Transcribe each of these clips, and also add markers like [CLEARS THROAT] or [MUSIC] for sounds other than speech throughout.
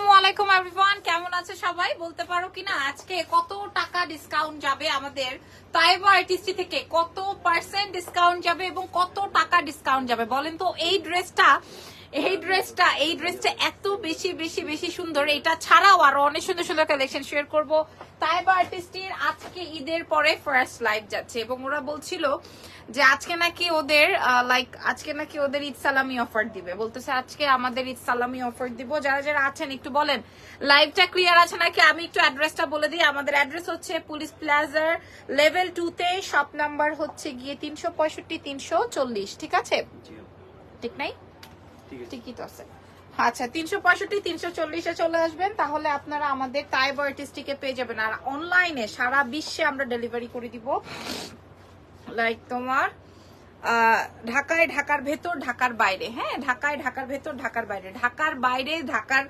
আসসালামু আলাইকুম এভরিওয়ান কেমন আছে সবাই? বলতে পারো কিনা, আজকে কত টাকা ডিসকাউন্ট যাবে আমাদের? তাইবা আইটিসি থেকে কত পার্সেন্ট ডিসকাউন্ট যাবে এবং কত টাকা ডিসকাউন্ট যাবে? বলেন তো, এই ড্রেসটা এই ড্রেসটা এই ড্রেসটা এত বেশি বেশি বেশি সুন্দর। এটা ছাড়াও আরও অনেক সুন্দর সুন্দর কালেকশন শেয়ার করব। তাইবা আর্টিস্টের আজকে ঈদের পরে ফার্স্ট লাইভ যাচ্ছে এবং ওরা বলছিল যে আজকে নাকি ওদের লাইক আজকে নাকি ওদের ঈদ সালামি অফার দিবে। বলতেছে আজকে আমাদের ঈদ সালামি অফার দিব। যারা যারা আছেন একটু বলেন লাইভটা ক্লিয়ার আছে নাকি? আমি একটু অ্যাড্রেসটা বলে দিই। আমাদের অ্যাড্রেস হচ্ছে পুলিশ প্লাজার লেভেল টু তে শপ নাম্বার হচ্ছে গিয়ে তিনশো পঁয়ষট্টি তিনশো চল্লিশ। ঠিক আছে? ঠিক নাই? ঠিকই তো আছে। আচ্ছা তিনশো পঁয়ষট্টি, তিনশো চল্লিশে চলে আসবেন, তাহলে আপনারা আমাদের টাইব আর্টিস্টিকে পেয়ে যাবেন। আর অনলাইনে সারা বিশ্বে আমরা ডেলিভারি করে দিব। লাইক তোমার ঢাকায় ঢাকার ভেতর, ঢাকার বাইরে। হ্যাঁ ঢাকায় ঢাকার ভেতর, ঢাকার বাইরে। ঢাকার বাইরে, ঢাকার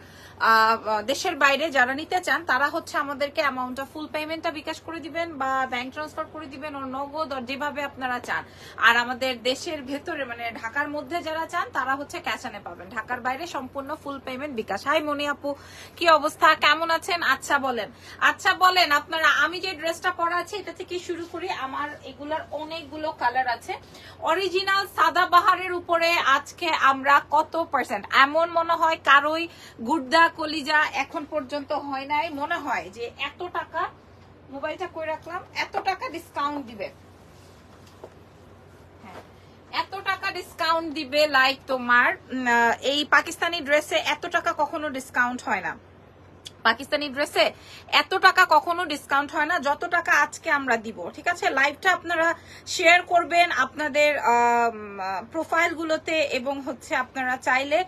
দেশের বাইরে যারা নিতে চান, তারা হচ্ছে আমাদেরকে অ্যামাউন্টটা ফুল পেমেন্টটা বিকাশ করে দিবেন বা ব্যাংক ট্রান্সফার করে দিবেন ও নগদ or যেভাবে আপনারা চান। আর আমাদের দেশের ভেতরে মানে ঢাকার মধ্যে যারা চান, তারা হচ্ছে ক্যাশ আনে পাবেন। ঢাকার বাইরে সম্পূর্ণ ফুল পেমেন্ট বিকাশ। হাই মনি আপু, কি অবস্থা? কেমন আছেন? আচ্ছা বলেন। আচ্ছা বলেন, আপনারা, আমি যে ড্রেসটা পরা আছে, এটা থেকে শুরু করি। আমার এগুলার অনেকগুলো কালার আছে। অরিজিনাল সাদা বাহারের উপরে আজকে আমরা কত পার্সেন্ট এমন মনে হয় কারোই গুর্দা কলিজা এখন পর্যন্ত হয় নাই। মনে হয় যে এত টাকা মোবাইলটা কই রাখলাম? এত টাকা ডিসকাউন্ট দিবে। হ্যাঁ, এত টাকা ডিসকাউন্ট দিবে লাইক তোমার এই পাকিস্তানি ড্রেসে এত টাকা কখনো ডিসকাউন্ট হয় না। পাকিস্তানি ড্রেসে এত টাকা কখনো ডিসকাউন্ট হয় না, যত টাকা আজকে আমরা দিব, ঠিক আছে? লাইভটা আপনারা শেয়ার করবেন আপনাদের প্রোফাইল গুলোতে এবং হচ্ছে আপনারা চাইলে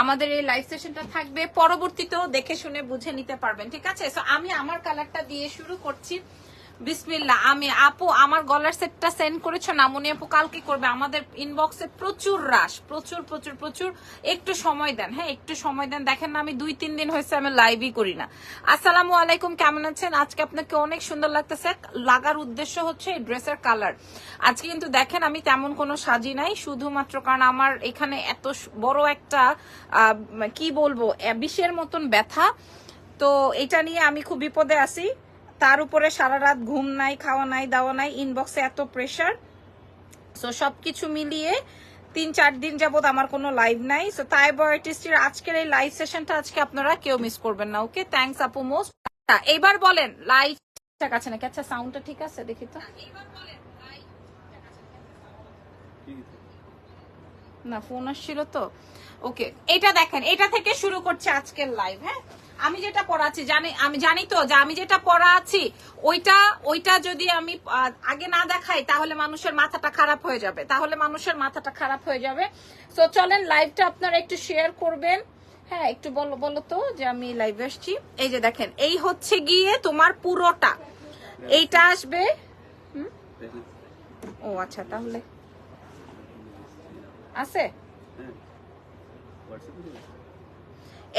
আমাদের এই লাইভ সেশনটা থাকবে, পরবর্তীতেও দেখে শুনে বুঝে নিতে পারবেন, ঠিক আছে? আমি আমার কালারটা দিয়ে শুরু করছি। বিসমিল্লা আমি আপু, আমার গলার সেটটা সেন্ড করেছ, নামনি আপু কালকে করবে। আমাদের ইনবক্সে প্রচুর রাশ প্রচুর প্রচুর প্রচুর। একটু সময় দেন হ্যাঁ একটু সময় দেন। দেখেন না, আমি দুই, তিন দিন হয়েছে, আমি লাইভই করি না। আসসালামু আলাইকুম, কেমন আছেন? আজকে আপনাকে অনেক সুন্দর লাগতেছে। লাগার উদ্দেশ্য হচ্ছে এই ড্রেসের কালার আজকে কিন্তু দেখেন, আমি তেমন কোনো সাজি নাই, শুধুমাত্র কারণ আমার এখানে এত বড় একটা কি বলব বিষের মতন ব্যথা। তো এটা নিয়ে আমি খুব বিপদে আছি। তার উপরে সারা রাত ঘুম নাই, খাওয়া নাই, দাওয়া নাই ইনবক্সে এত প্রেশার সো সবকিছু মিলিয়ে তিন, চার দিন যাবত আমার কোনো লাইভ নাই। সো তাই আর্টিস্টের আজকের এই লাইভ সেশনটা আজকে আপনারা কেউ মিস করবেন না ওকে থ্যাংকস আপু মোস্ট এবার বলেন লাইভ ঠিক আছে নাকি? আচ্ছা সাউন্ডটা ঠিক আছে, দেখি তো। না ফোন আসছিল তো। ওকে এটা দেখেন, এটা থেকে শুরু করছে আজকের লাইভ হ্যাঁ? আমি যেটা পড়াচ্ছি, জানি, আমি জানি তো যে আমি যেটা পড়া আছি ওইটা ওইটা যদি আমি আগে না দেখাই, তাহলে মানুষের মাথাটা খারাপ হয়ে যাবে। তাহলে মানুষের মাথাটা খারাপ হয়ে যাবে। তো চলেন লাইভটা আপনারা একটু শেয়ার করবেন। হ্যাঁ একটু বলো বলো তো যে আমি লাইভে আসছি। এই যে দেখেন, এই হচ্ছে গিয়ে তোমার পুরোটা। এইটা আসবে? ও আচ্ছা তাহলে। আছে?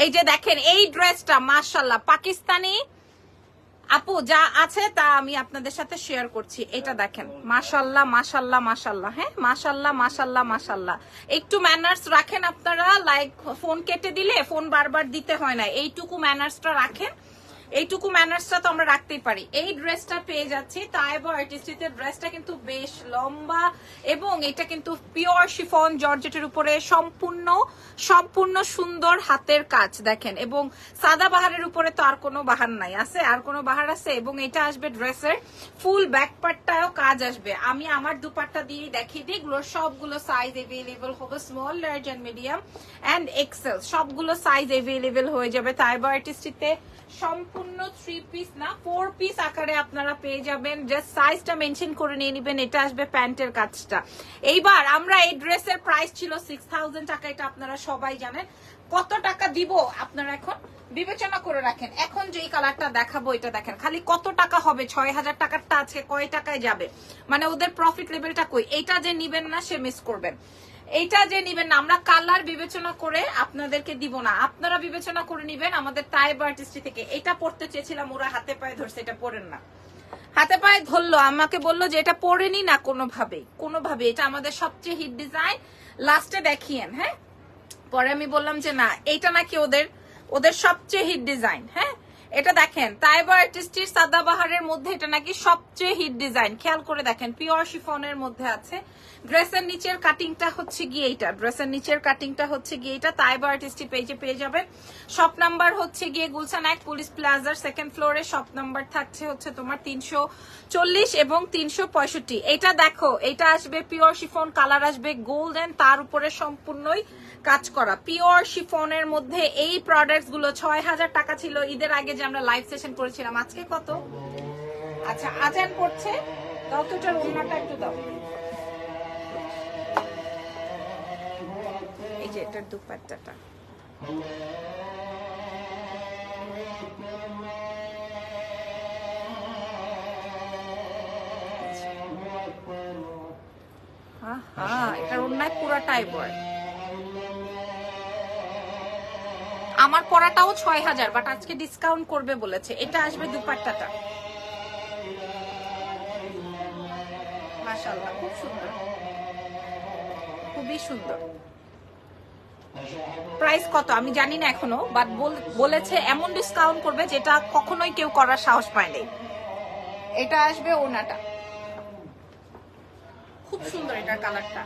এই যে দেখেন, এই ড্রেসটা মাশাল্লাহ পাকিস্তানি। আপু, যা আছে তা আমি আপনাদের সাথে শেয়ার করছি। এটা দেখেন মাশাল্লাহ মাশাল্লাহ মাশাল্লাহ হ্যাঁ? মাশাল্লাহ মাশাল্লাহ মাশাল্লাহ একটু ম্যানার্স রাখেন আপনারা লাইক ফোন কেটে দিলে ফোন বারবার দিতে হয় না। এইটুকু ম্যানার্সটা রাখেন। এইটুকু ম্যানার্সটা তো আমরা রাখতেই পারি। এই ড্রেসটা পেয়ে যাচ্ছি। তাইবা আর্টিস্টিতে ড্রেসটা কিন্তু বেশ লম্বা এবং এটা কিন্তু পিওর শিফন জর্জেটের উপরে সম্পূর্ণ সম্পূর্ণ সুন্দর হাতের কাজ, দেখেন। এবং সাদা বাহারের উপরে তো আর কোনো বাহার নাই, আছে? আর কোনো বাহার আছে? এবং এটা আসবে ড্রেসের ফুল ব্যাক পার্টটাও কাজ আসবে। আমি আমার দুপাট্টা দিয়ে দেখিয়ে দিই। এগুলোর সবগুলো সাইজ এভেলেবল হবে small large and medium and XL সবগুলো সাইজ এভেলেবল হয়ে যাবে তাইবা আর্টিস্টিতে সম্পূর্ণ থ্রি পিস না ফোর পিস আকারে আপনারা পেয়ে যাবেন। জাস্ট সাইজটা মেনশন করে নিয়ে নেবেন, এটা আসবে প্যান্টের কাজটা। এইবার আমরা এই ড্রেসের প্রাইস ছিল সিক্স থাউজেন্ড টাকা, এটা আপনারা সবাই জানেন। কত টাকা দিব আপনারা এখন বিবেচনা করে রাখেন। এখন যেই কালারটা দেখাবো, এটা দেখেন। খালি কত টাকা হবে? ছয় হাজার টাকারটা আজকে কয় টাকায় যাবে? মানে ওদের প্রফিট লেভেলটা কই? এটা যে নিবেন না, সে মিস করবেন। এইটা যে নিবেন আমরা কালার বিবেচনা করে আপনাদেরকে দিব না। আপনারা বিবেচনা করে নিবেন আমাদের টাইব আর্টিস্ট্রি থেকে। এটা পড়তে চেয়েছিলাম, ওরা হাতে পায়ে ধরছে, এটা পড়েন না। হাতে পায়ে ধরলো, আমাকে বলল যে এটা পড়েনি না কোনোভাবেই। কোনোভাবে এটা আমাদের সবচেয়ে হিট ডিজাইন লাস্টে দেখিয়েন হ্যাঁ? পরে আমি বললাম যে না, এইটা নাকি ওদের ওদের সবচেয়ে হিট ডিজাইন হ্যাঁ? এটা দেখেন তাইবা আর্টিস্টির সাদাবাহারের মধ্যে এটা নাকি সবচেয়ে হিট ডিজাইন খেয়াল করে দেখেন পিওর শিফনের মধ্যে আছে। ড্রেসের নিচের কাটিংটা হচ্ছে গিয়ে এইটা। ড্রেসের নিচের কাটিংটা হচ্ছে গিয়ে এটা তাইবা আর্টিস্টি পেজে পেয়ে যাবেন। শপ নাম্বার হচ্ছে গিয়ে গুলশান এক পুলিশ প্লাজার সেকেন্ড ফ্লোরে শপ নাম্বার থাকছে হচ্ছে তোমার তিনশো চল্লিশ এবং তিনশো পঁয়ষট্টি। এটা দেখো এটা আসবে পিওর শিফন কালার আসবে গোল্ডেন তার উপরে সম্পূর্ণই কাজ করা। পিওর শিফনের মধ্যে এই প্রোডাক্টসগুলো ছয় হাজার টাকা ছিল। ঈদের আগে যে আমরা লাইভ সেশন করেছিলাম, আজকে কত? আচ্ছা আজান পড়ছে দাও তো এটার ওড়নাটা একটু দাও। যে এটার দুপাট্টাটা। পুরাটাই বয় আমার পড়াটাও ছয় হাজার বাট আজকে ডিসকাউন্ট করবে বলেছে। এটা আসবে দুপাট্টাটা। খুব সুন্দর। খুবই সুন্দর। প্রাইস কত? আমি জানি না এখনও বাট বলেছে এমন ডিসকাউন্ট করবে যেটা কখনোই কেউ করার সাহস পায়নি এটা আসবে ওনাটা। খুব সুন্দর এটার কালারটা।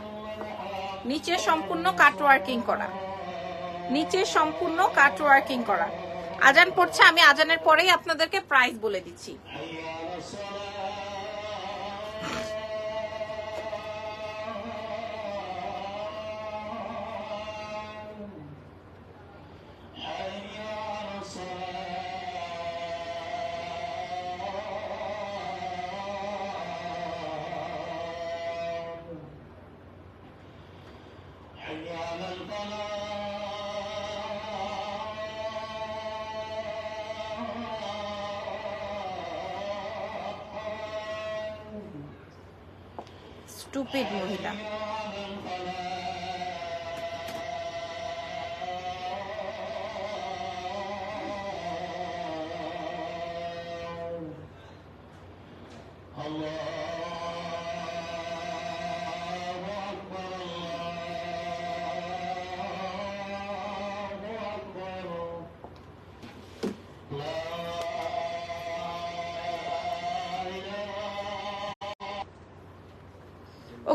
নিচে সম্পূর্ণ কাট ওয়ার্কিং করা। নিচে সম্পূর্ণ কাট ওয়ার্কিং করা। আজান পড়ছে আমি আজানের পরেই আপনাদেরকে প্রাইস বলে দিচ্ছি। স্টুপিড মহিলা।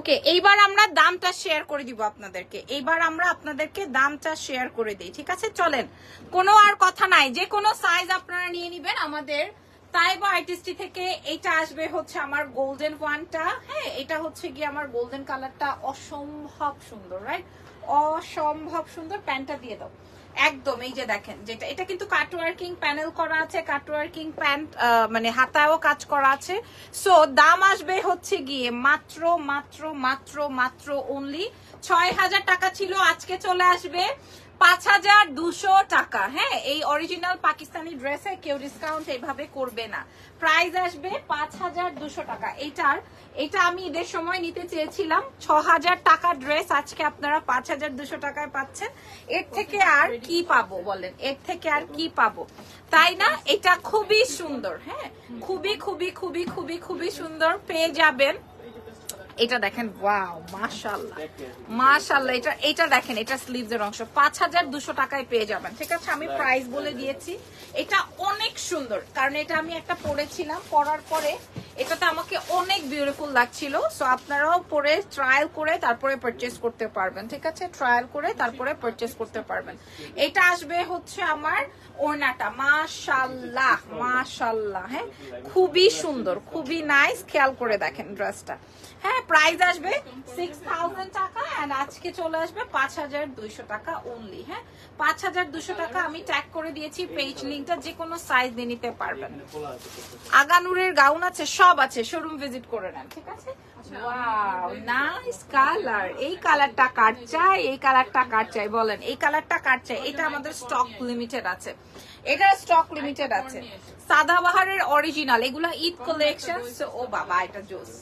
ওকে, এইবার আমরা দামটা শেয়ার করে দিব আপনাদেরকে। এইবার আমরা আপনাদেরকে দামটা শেয়ার করে দিই, ঠিক আছে? চলেন, কোনো আর কথা নাই। যে কোনো সাইজ আপনারা নিয়ে নিবেন আমাদের তাইবা আর্টিস্টি থেকে। এটা আসবে হচ্ছে আমার গোল্ডেন ওয়ানটা হ্যাঁ এটা হচ্ছে গিয়ে আমার গোল্ডেন কালারটা অসম্ভব সুন্দর রাইট অসম্ভব সুন্দর। প্যান্টটা দিয়ে দাও। একদম, এই যে দেখেন, যেটা, এটা কিন্তু কাটওয়ার্কিং প্যানেল করা আছে কাটওয়ার্কিং প্যান্ট মানে হাতায়ও কাজ করা আছে। সো দাম আসবে হচ্ছে গিয়ে মাত্র মাত্র মাত্র মাত্র অনলি ছয় হাজার টাকা ছিল, আজকে চলে আসবে। পাঁচ হাজার দুশো টাকা। হ্যাঁ এই অরিজিনাল পাকিস্তানি ড্রেসে কেউ ডিসকাউন্ট এইভাবে করবে না। প্রাইস আসবে পাঁচ হাজার দুশো টাকা। এটার এটা আমি ঈদের সময় নিতে চেয়েছিলাম। ছ হাজার টাকা ড্রেস আজকে আপনারা পাঁচ হাজার দুশো টাকায় পাচ্ছেন। এর থেকে আর কি পাবো বলেন? এর থেকে আর কি পাবো? তাই না? এটা খুবই সুন্দর। হ্যাঁ খুবই খুবই খুবই খুবই খুবই সুন্দর। পেয়ে যাবেন। এটা দেখেন ওয়াও মাশাল্লাহ মাশাল্লাহ এটা এটা দেখেন এটা স্লিভস এর অংশ। পাঁচ হাজার দুশো টাকায় পেয়ে যাবেন। ঠিক আছে আমি প্রাইস বলে দিয়েছি। এটা অনেক সুন্দর কারণ এটা আমি একটা পরেছিলাম পরার পরে এটাতে আমাকে অনেক বিউটিফুল লাগছিল। সো আপনারাও পরে ট্রায়াল করে তারপরে পারচেস করতে পারবেন। ঠিক আছে ট্রায়াল করে তারপরে পারচেস করতে পারবেন। এটা আসবে হচ্ছে আমার ওড়নাটা। মাশাল্লাহ মাশাল্লাহ হ্যাঁ? খুবই সুন্দর খুবই নাইস খেয়াল করে দেখেন ড্রেসটা হ্যাঁ প্রাইস আসবে সিক্স থাউজেন্ড টাকা অ্যান্ড আজকে চলে আসবে পাঁচ হাজার দুইশো টাকা অনলি হ্যাঁ? পাঁচ হাজার দুশো টাকা আমি ট্যাগ করে দিয়েছি পেজ লিঙ্কটা যে কোনো সাইজ দিয়ে নিতে পারবেন। আগানুরের গাউন আছে, সব আছে শোরুম ভিজিট করে নেন, ঠিক আছে? ওয়াও নাইস কালার এই কালারটা কাট চাই? এই কালারটা কাট চাই? বলেন, এই কালারটা কাট চাই? এটা আমাদের স্টক লিমিটেড আছে। এটা স্টক লিমিটেড আছে। সাদাবাহারের অরিজিনাল এগুলা ঈদ কালেকশন ও বাবা, এটা জোস।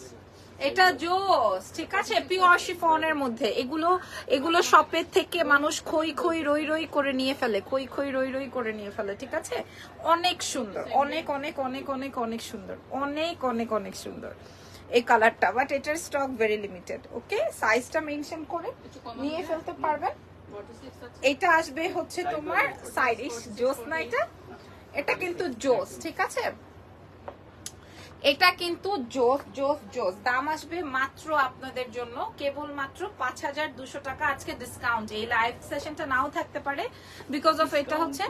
এটা জোস, ঠিক আছে? পিওর শিফনের মধ্যে। এগুলো এগুলো শপের থেকে মানুষ খই খই রই রই করে নিয়ে ফেলে, খই খই রই রই করে নিয়ে ফেলে, ঠিক আছে? অনেক সুন্দর, অনেক অনেক অনেক অনেক অনেক সুন্দর, অনেক অনেক অনেক সুন্দর। এই কালারটা বাট এটার স্টক ভেরি লিমিটেড ওকে সাইজটা মেনশন করে নিয়ে ফেলতে পারবেন। এটা আসবে হচ্ছে তোমার সাইড জোস না এটা? এটা কিন্তু জোস, ঠিক আছে? এটা কিন্তু জোস জোস জোস। দাম আসবে মাত্র আপনাদের জন্য কেবল মাত্র পাঁচ হাজার দুশো টাকা। আজকে ডিসকাউন্ট এই লাইভ সেশনটা নাও থাকতে পারে বিকজ অফ এটা হচ্ছে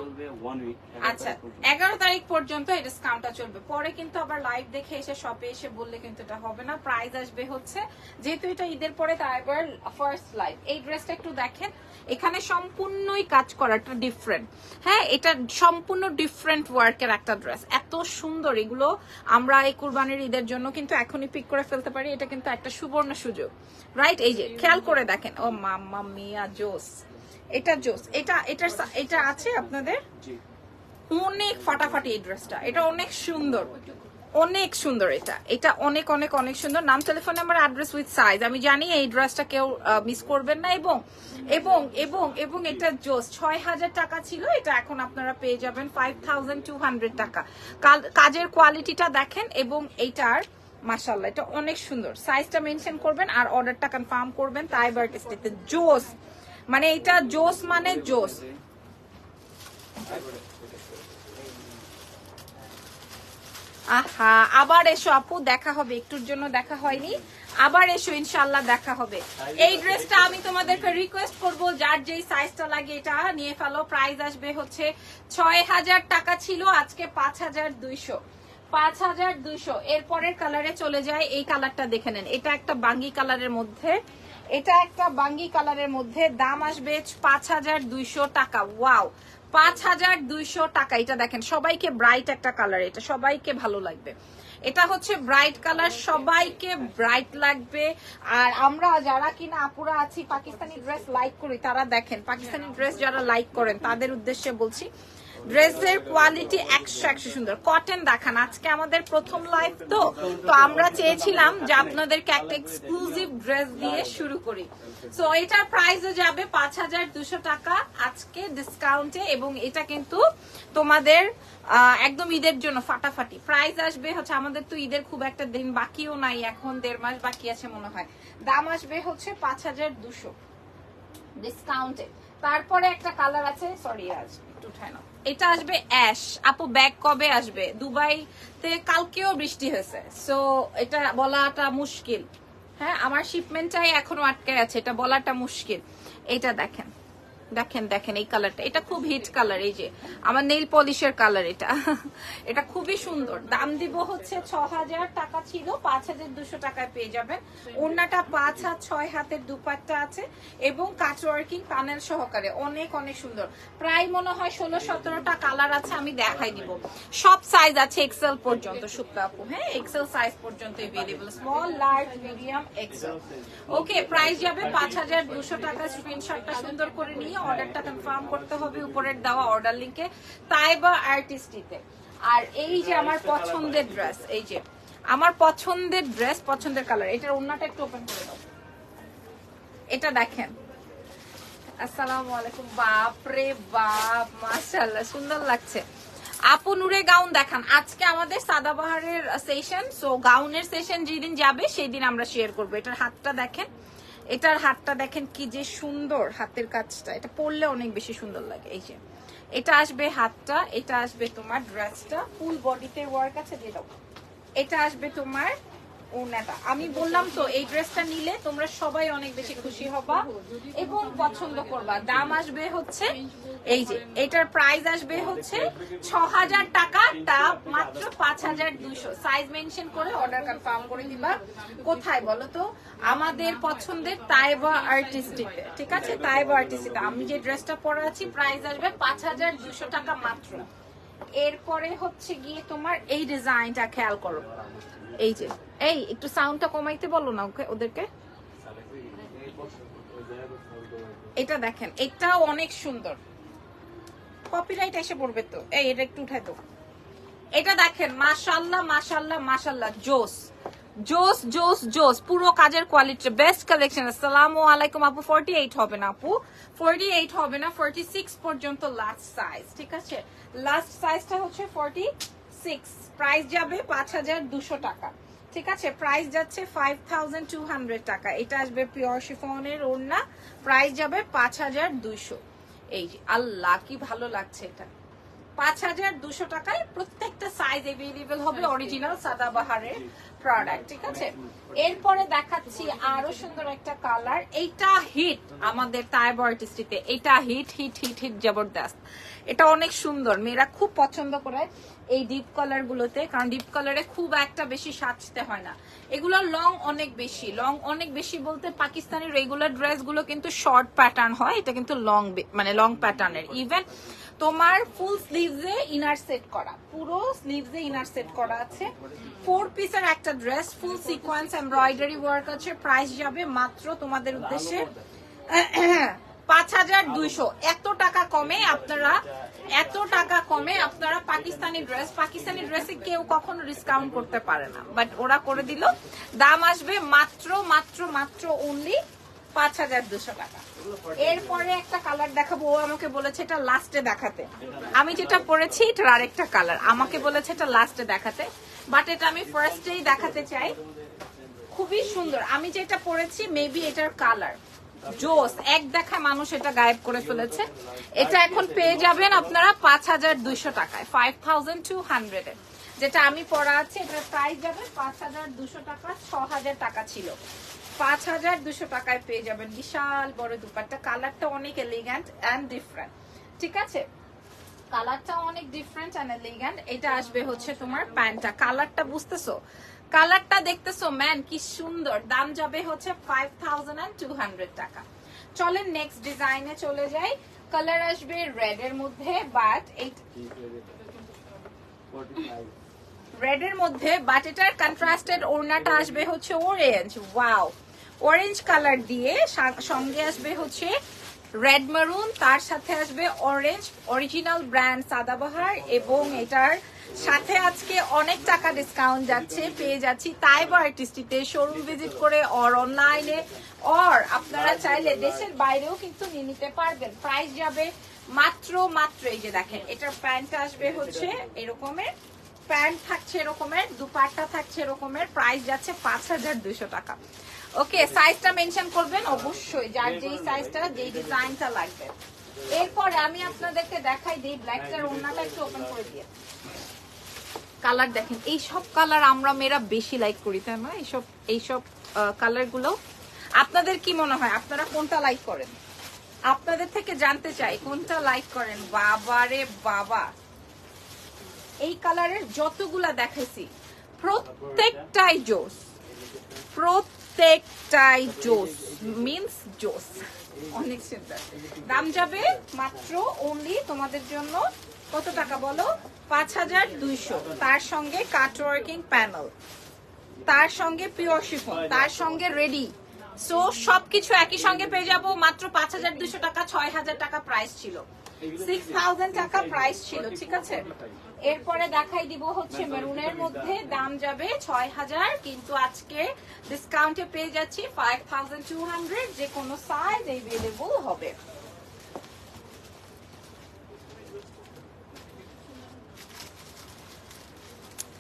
আচ্ছা এগারো তারিখ পর্যন্ত এই ডিসকাউন্টটা চলবে। পরে কিন্তু আবার লাইভ দেখে এসে শপে এসে বললে কিন্তু এটা হবে না। প্রাইস আসবে হচ্ছে যেহেতু এটা ঈদের পরে তার এবার ফার্স্ট লাইভ এই ড্রেসটা একটু দেখেন এখানে সম্পূর্ণই কাজ করাটা ডিফারেন্ট হ্যাঁ এটা সম্পূর্ণ ডিফারেন্ট ওয়ার্কের একটা ড্রেস এত সুন্দর এগুলো আমরা কুরবানির ঈদের জন্য কিন্তু এখনই পিক করে ফেলতে পারি। এটা কিন্তু একটা সুবর্ণ সুযোগ। রাইট এই যে খেয়াল করে দেখেন। ও মাম্মা মিয়া জোস। এটা জোস। এটা এটা এটা আছে আপনাদের? অনেক ফাটাফাটি এই ড্রেসটা এটা অনেক সুন্দর। অনেক সুন্দর এটা। এটা অনেক অনেক অনেক সুন্দর। নাম telephone number address with size আমি জানি এই ড্রেসটা কেউ মিস করবেন না। এবং এবং এবং এবং এটা জোস ছয় হাজার টাকা ছিল। এটা এখন আপনারা পেয়ে যাবেন ফাইভ থাউজেন্ড টু হান্ড্রেড টাকা। কাজের কোয়ালিটিটা দেখেন এবং এইটার মাসাল্লাহ এটা অনেক সুন্দর। সাইজটা মেনশন করবেন আর অর্ডারটা কনফার্ম করবেন। তাই বার্টিস্টিতে জোস মানে এটা জোস মানে জোস আহা, আবার এসো আপু, দেখা হবে, একটুর জন্য দেখা হয়নি। আবার এসো ইনশাল্লাহ দেখা হবে। এই ড্রেসটা আমি তোমাদেরকে রিকোয়েস্ট করব, যার যেই সাইজটা লাগে এটা নিয়ে ফেলো। প্রাইস আসবে হচ্ছে ছয় হাজার টাকা ছিল, আজকে পাঁচ হাজার দুইশো। পাঁচ হাজার দুইশো। এরপরের কালারে চলে যায় এই কালারটা দেখে নেন। এটা একটা বাঙ্গি কালারের মধ্যে। এটা একটা বাঙ্গি কালারের মধ্যে। দাম আসবে পাঁচ হাজার দুইশো টাকা। ওয়াও পাঁচ হাজার দুইশো টাকা। এটা দেখেন, সবাইকে ব্রাইট একটা কালার এটা সবাইকে ভালো লাগবে। এটা হচ্ছে ব্রাইট কালার সবাইকে ব্রাইট লাগবে। আর আমরা যারা কিনা আপুরা আছি, পাকিস্তানি ড্রেস লাইক করি, তারা দেখেন, পাকিস্তানি ড্রেস যারা লাইক করেন, তাদের উদ্দেশ্যে বলছি ড্রেসের কোয়ালিটি একশো একশো সুন্দর। কটন দেখান, আজকে আমাদের প্রথম লাইভ তো। তো আমরা চেয়েছিলাম যে আপনাদেরকে একটা এক্সক্লুসিভ ড্রেস দিয়ে শুরু করি। সো এটার প্রাইসও যাবে পাঁচ হাজার দুশো টাকা আজকে ডিসকাউন্টে এবং এটা কিন্তু তোমাদের একদম ঈদের জন্য ফাটাফাটি। প্রাইস আসবে হচ্ছে, আমাদের তো ঈদের খুব একটা দিন বাকিও নাই, এখন দেড় মাস বাকি আছে মনে হয়। দাম আসবে হচ্ছে পাঁচ হাজার দুশো। ডিসকাউন্টে তারপরে একটা কালার আছে সরি আজ একটু উঠায় নাও। এটা আসবে অ্যাশ। আপু ব্যাগ কবে আসবে? দুবাইতে কালকেও বৃষ্টি হয়েছে। সো এটা বলাটা মুশকিল। হ্যাঁ আমার শিপমেন্টটাই এখনও আটকে আছে। এটা বলাটা মুশকিল। এটা দেখেন। দেখেন দেখেন এই কালারটা এটা খুব হিট কালার এই যে আমার নেল পলিশের কালার এটা। এটা খুবই সুন্দর। দাম দিব হচ্ছে ছ হাজার টাকা ছিল পাঁচ হাজার দুশো টাকায় পেয়ে যাবেন। ওড়নাটা পাঁচ হাত, ছয় হাতের দুপাট্টা আছে এবং কাচ ওয়ার্কিং প্যানেল সহকারে। অনেক অনেক সুন্দর। প্রায় মনে হয় ষোলো, সতেরোটা কালার আছে, আমি দেখাই দিব। সব সাইজ আছে এক্সেল পর্যন্ত সুপ্তা আপু। হ্যাঁ এক্সেল সাইজ পর্যন্ত available small large medium XL okay price যাবে পাঁচ হাজার দুশো টাকা। স্ক্রিনশটটা সুন্দর করে নিয়ে অর্ডারটা কনফার্ম করতে হবে উপরের দেওয়া অর্ডার লিঙ্কে তাইবা আর্টিস্টিতে আর এই যে আমার পছন্দের ড্রেস এই যে, আমার পছন্দের ড্রেস পছন্দের কালার এটার ওড়নাটা একটু ওপেন করে দাও। এটা দেখেন। আসসালামু আলাইকুম। বাপ রে বাপ সুন্দর লাগছে। আপু গাউন দেখান। আজকে আমাদের সাদাবাহারের সেশন সো গাউনের সেশন যেদিন যাবে সেই দিন আমরা শেয়ার করব। এটার হাতটা দেখেন। এটার হাতটা দেখেন কি যে সুন্দর হাতের কাজটা। এটা পরলে অনেক বেশি সুন্দর লাগে, এই যে। এটা আসবে হাতটা, এটা আসবে তোমার ড্রেসটা ফুল বডিতে ওয়ার্ক আছে যেটা এটা আসবে তোমার আমি বললাম তো, এই ড্রেসটা নিলে তোমরা সবাই অনেক বেশি খুশি হবা এবং পছন্দ করবা। দাম আসবে হচ্ছে, এই যে, এটার প্রাইস আসবে হচ্ছে ছ হাজার টাকা দাম মাত্র পাঁচ হাজার দুইশো। সাইজ মেনশন করে অর্ডার কনফার্ম করে দিবা। কোথায় বলো তো? আমাদের পছন্দের তাইবা আর্টিস্টিতে ঠিক আছে? তাইবা আর্টিস্টিতে আমি যে ড্রেসটা পরে আছি প্রাইস আসবে পাঁচ হাজার দুশো টাকা মাত্র। এরপরে হচ্ছে গিয়ে তোমার এই ডিজাইনটা খেয়াল করো। এই যে, এই, একটু সাউন্ডটা কমাইতে বলো না ওকে, ওদেরকে। এটা দেখেন, এটাও অনেক সুন্দর। কপিরাইট এসে পড়বে তো। এই, এটা একটু উঠাই তো এটা দেখেন, মাশাল্লাহ মাশাল্লাহ মাশাল্লাহ, জোস। জোস জোস জোস। পুরো কাজের কোয়ালিটি বেস্ট কালেকশন আসসালামু আলাইকুম আপু 48 হবে না আপু? 48 হবে না 46 পর্যন্ত লাস্ট সাইজ ঠিক আছে? লাস্ট সাইজটা হচ্ছে 46 প্রাইস যাবে 5200 টাকা, ঠিক আছে? প্রাইস যাচ্ছে ফাইভ থাউজেন্ড টু হান্ড্রেড টাকা। এটা আসবে পিওর শিফনের ওড়না। প্রাইস যাবে পাঁচ হাজার দুইশো এই যে, আল্লাহ, কি ভালো লাগছে এটা। পাঁচ হাজার দুশো টাকায় প্রত্যেকটা সাইজ এভেলেবেল হবে অরিজিনাল সাদাবাহারের প্রোডাক্ট ঠিক আছে? এরপরে দেখাচ্ছি আরও সুন্দর একটা কালার এইটা হিট আমাদের তাইব এটা হিট হিট হিট হিট জবরদস্ত। এটা অনেক সুন্দর মেয়েরা খুব পছন্দ করে এই ডিপ কালার গুলোতে কারণ ডিপ কালারে খুব একটা বেশি সাজতে হয় না। এগুলো লং অনেক বেশি লং অনেক বেশি বলতে পাকিস্তানি রেগুলার ড্রেসগুলো কিন্তু শর্ট প্যাটার্ন হয় এটা কিন্তু লং মানে লং প্যাটার্নের ইভেন তোমার ফুল স্লিভসে ইনার সেট করা, পুরো স্লিভসে ইনার সেট করা আছে। ফোর পিসের একটা dress full sequence embroidery work আছে প্রাইস যাবে মাত্র তোমাদের উদ্দেশ্যে, [CLEARS THROAT] পাঁচ হাজার দুইশো। এত টাকা কমে আপনারা, এত টাকা কমে আপনারা পাকিস্তানি ড্রেস পাকিস্তানি ড্রেসে কেউ কখনো ডিসকাউন্ট করতে পারে না। বাট ওরা করে দিল। দাম আসবে মাত্র মাত্র মাত্র অনলি পাঁচ হাজার দুশো টাকা। এরপরে একটা কালার দেখাবো, ও আমাকে বলেছে এটা লাস্টে দেখাতে। আমি যেটা পরেছি, এটার আরেকটা কালার আমাকে বলেছে এটা লাস্টে দেখাতে। বাট এটা আমি ফার্স্টেই দেখাতে চাই। খুবই সুন্দর। আমি যেটা পরেছি মেবি এটার কালার জোস। এক দেখায় মানুষ এটা গায়েব করে ফেলেছে। এটা এখন পেয়ে যাবেন আপনারা পাঁচ হাজার দুইশো টাকায় ফাইভ থাউজেন্ড টু হান্ড্রেড যেটা আমি পরা আছে, এটার প্রাইস যাবে পাঁচ হাজার দুশো টাকা, ছ হাজার টাকা ছিল। পাঁচ হাজার দুশো টাকায় পেয়ে যাবেন। বিশাল বড় দুপাট্টা। কালারটা অনেক এলিগ্যান্ট অ্যান্ড ডিফারেন্ট ঠিক আছে? কালারটা অনেক ডিফারেন্ট অ্যান্ড এলিগ্যান্ট এটা আসবে হচ্ছে তোমার প্যান্টটা। কালারটা বুঝতেছো? কালারটা দেখতেছো? ম্যান, কি সুন্দর। দাম যাবে হচ্ছে five thousand and two hundred টাকা। চলেন নেক্সট ডিজাইনে চলে যাই। কালার আসবে রেড এর মধ্যে বাট রেড এর মধ্যে বাট এটার কন্ট্রাস্টেড ওড়নাটা আসবে হচ্ছে অরেঞ্জ ওয়াও অরেঞ্জ কালার দিয়ে সঙ্গে আসবে হচ্ছে রেড মারুন তার সাথে আসবে অরেঞ্জ অরিজিনাল ব্র্যান্ড সাদাবাহার এবং এটার সাথে আজকে অনেক টাকা ডিসকাউন্ট যাচ্ছে, পেয়ে যাচ্ছি। তাইবা আর্টিস্টিতে শোরুম ভিজিট করে অর অনলাইনে অর আপনারা চাইলে দেশের বাইরেও কিন্তু নিয়ে নিতে পারবেন। প্রাইস যাবে মাত্র মাত্র এই যে দেখেন, এটার প্যান্ট আসবে হচ্ছে এরকমের প্যান্ট থাকছে এরকমের, দুপাট্টা থাকছে এরকমের প্রাইস যাচ্ছে পাঁচ হাজার দুশো টাকা। ওকে সাইজটা মেনশন করবেন, অবশ্যই। যার যেই সাইজটা যেই ডিজাইনটা লাগবে। এরপরে আমি আপনাদেরকে দেখাই দিই ব্ল্যাকটার ওড়নাটা একটু ওপেন করে দিয়ে। কালার দেখেন, এই সব কালার আমরা মেয়েরা বেশি লাইক করি, তাই না? এইসব এইসব কালারগুলো। আপনাদের কি মনে হয়? আপনারা কোনটা লাইক করেন? আপনাদের থেকে জানতে চাই, কোনটা লাইক করেন? বাবারে বাবা! এই কালারের যতগুলা দেখাইছি, প্রত্যেকটাই জোস। প্রত্যেকটাই জোস মিন্স জোস। অনেক সুন্দর। দাম যাবে মাত্র অনলি তোমাদের জন্য কত টাকা বলো? পাঁচ হাজার দুইশো। তার সঙ্গে কাটওয়ার্কিং প্যানেল তার সঙ্গে পিওর শিফন তার সঙ্গে রেডি সো সবকিছু একই সঙ্গে পেয়ে যাব। মাত্র পাঁচ হাজার টাকা, ছয় হাজার টাকা প্রাইস ছিল। সিক্স থাউজেন্ড টাকা প্রাইস ছিল, ঠিক আছে? এরপরে দেখাই দিব হচ্ছে মেরুনের মধ্যে। দাম যাবে ছয় হাজার, কিন্তু আজকে ডিসকাউন্টে পেয়ে যাচ্ছি ফাইভ থাউজেন্ড টু হান্ড্রেড যে কোনো সাইজ এভেলেবল হবে।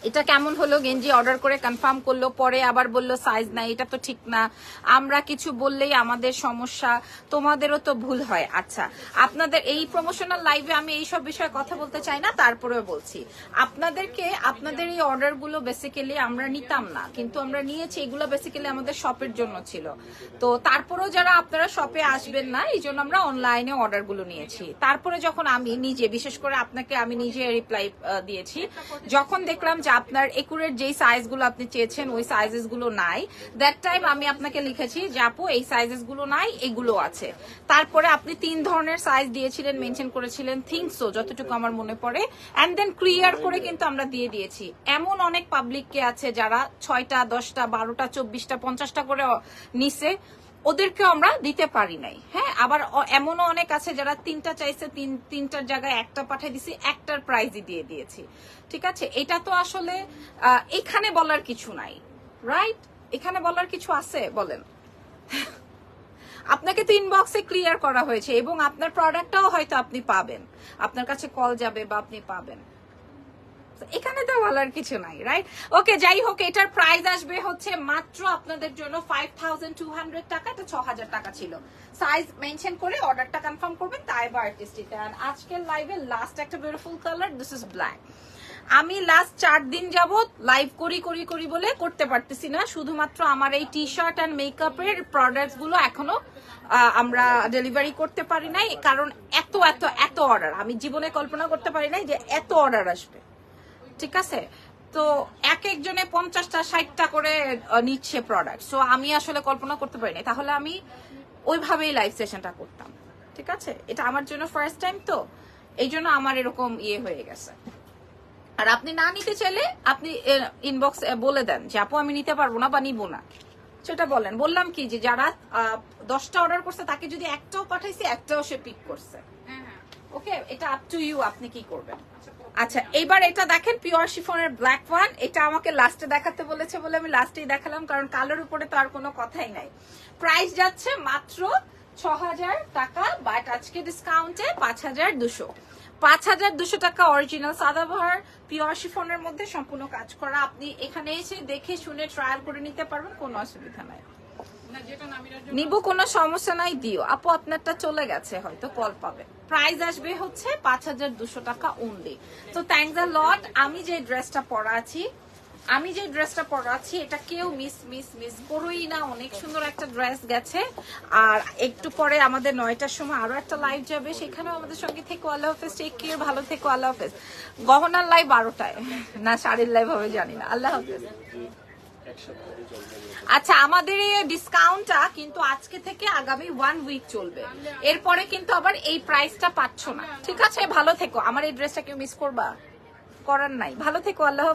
এটা কেমন হলো? গেঞ্জি অর্ডার করে কনফার্ম করল, পরে আবার বলল সাইজ নাই, এটা তো ঠিক না। আমরা কিছু বললেই আমাদের সমস্যা, তোমাদেরও তো ভুল হয়। আচ্ছা আপনাদের এই প্রমোশনাল লাইভে আমি এই সব বিষয়ে কথা বলতে চাই না, তারপরেও বলছি। আপনাদেরকে, আপনাদের এই অর্ডারগুলো বেসিক্যালি আমরা নিতাম না, কিন্তু আমরা নিয়েছি, এগুলো বেসিক্যালি আমাদের শপের জন্য ছিল। তো তারপরেও যারা আপনারা শপে আসবেন না, এই জন্য আমরা অনলাইনে অর্ডারগুলো নিয়েছি। তারপরে যখন আমি নিজে, বিশেষ করে আপনাকে আমি নিজে রিপ্লাই দিয়েছি, যখন দেখলাম যে আপনার একুরের যেই সাইজগুলো আপনি চেয়েছেন, ওই সাইজেসগুলো নাই। দ্যাট টাইম আমি আপনাকে লিখেছি যে, আপু, এই সাইজেসগুলো নাই, এগুলো আছে। তারপরে আপনি তিন ধরনের সাইজ দিয়েছিলেন মেনশন করেছিলেন থিঙ্ক যতটুকু আমার মনে পড়ে। অ্যান্ড দেন ক্লিয়ার করে কিন্তু আমরা দিয়ে দিয়েছি। এমন অনেক পাবলিককে আছে যারা ছয়টা, দশটা, বারোটা, চব্বিশটা, পঞ্চাশটা করে নিছে। ওদেরকে আমরা দিতে পারি নাই। হ্যাঁ আবার এমনও অনেক আছে যারা তিনটা চাইছে, তিন, তিনটার জায়গায় একটা পাঠিয়ে দিছি, একটার প্রাইজই দিয়ে দিয়েছি। ঠিক আছে? এটা তো আসলে এখানে বলার কিছু নাই রাইট এখানে বলার কিছু আছে? বলেন। আপনাকে তো ইনবক্সে ক্লিয়ার করা হয়েছে এবং আপনার প্রোডাক্টটাও হয়তো আপনি পাবেন। আপনার কাছে কল যাবে বা আপনি পাবেন। এখানে তো বলার কিছু নাই রাইট ওকে যাই হোক, এটার প্রাইস আসবে হচ্ছে মাত্র আপনাদের জন্য ফাইভ থাউজেন্ড টু হান্ড্রেড টাকা, এটা ছ হাজার টাকা ছিল। সাইজ মেনশন করে অর্ডারটা কনফার্ম করবেন তাই বা আর্টিস্টিতে আর আজকের লাইভে লাস্ট একটা beautiful colour this is black আমি লাস্ট চার দিন যাবত লাইভ করি করি করি বলে করতে পারতেছি না। শুধুমাত্র আমার এই টি শার্ট অ্যান্ড মেকআপের প্রোডাক্টসগুলো এখনও আমরা ডেলিভারি করতে পারি নাই। কারণ এত এত এত অর্ডার আমি জীবনে কল্পনা করতে পারি নাই যে এত অর্ডার আসবে। ঠিক আছে? তো এক একজনে পঞ্চাশটা ষাটটা করে নিচ্ছে প্রোডাক্ট সো আমি আসলে কল্পনা করতে পারিনি। তাহলে আমি ওইভাবেই লাইভ সেশনটা করতাম। ঠিক আছে? এটা আমার জন্য ফার্স্ট টাইম তো। এই জন্য আমার এরকম ইয়ে হয়ে গেছে। আর আপনি না নিতে চাইলে আপনি ইনবক্স বলে দেন যে আপু আমি নিতে পারব না বা নিবো না। সেটা বলেন। বললাম কি যে যারা দশটা অর্ডার করছে তাকে যদি একটাও পাঠাইছে একটাও সে পিক করছে। ওকে এটা আপ টু ইউ আপনি কি করবেন? আচ্ছা এইবার এটা দেখেন, পিওর শিফনের ব্ল্যাক ওয়ান এটা আমাকে লাস্টে দেখাতে বলেছে বলে আমি লাস্টেই দেখালাম, কারণ কালোর উপরে তো আর কোনো কথাই নাই। প্রাইস যাচ্ছে মাত্র ছ হাজার টাকা বাট আজকে ডিসকাউন্টে পাঁচ হাজার দুশো। পাঁচ হাজার দুশো টাকা অরিজিনাল সাদাবাহার পিওর শিফনের মধ্যে সম্পূর্ণ কাজ করা। আপনি এখানে এসে দেখে শুনে ট্রায়াল করে নিতে পারবেন, কোনো অসুবিধা নাই। নিব, কোনো সমস্যা নাই, দিও। আপু, আপনারটা চলে গেছে, হয়তো কল পাবে। প্রাইস আসবে হচ্ছে পাঁচ হাজার দুশো টাকা অনলি তো থ্যাংকস আ লট আমি যে ড্রেসটা পরা আছি, আমি যে ড্রেসটা পরা আছি, এটা কেউ মিস মিস মিস করোই না। অনেক সুন্দর একটা ড্রেস গেছে। আর একটু পরে আমাদের নয়টার সময় আরও একটা লাইভ যাবে। সেখানেও আমাদের সঙ্গে থেকে, আল্লাহ হাফেজ। টেক কেয়ার ভালো থেকে, আল্লাহ হাফেজ। গহনার লাইভ বারোটায়। না, শাড়ির লাইভ হবে, জানি না। আল্লাহ হাফেজ। আচ্ছা আমাদের এই ডিসকাউন্টটা কিন্তু আজকে থেকে আগামী ওয়ান উইক চলবে। এরপরে কিন্তু আবার এই প্রাইসটা পাচ্ছ না। ঠিক আছে? ভালো থেকো। আমার এই ড্রেসটা কেউ মিস করবা? করার নাই। ভালো থেকো, আল্লাহ।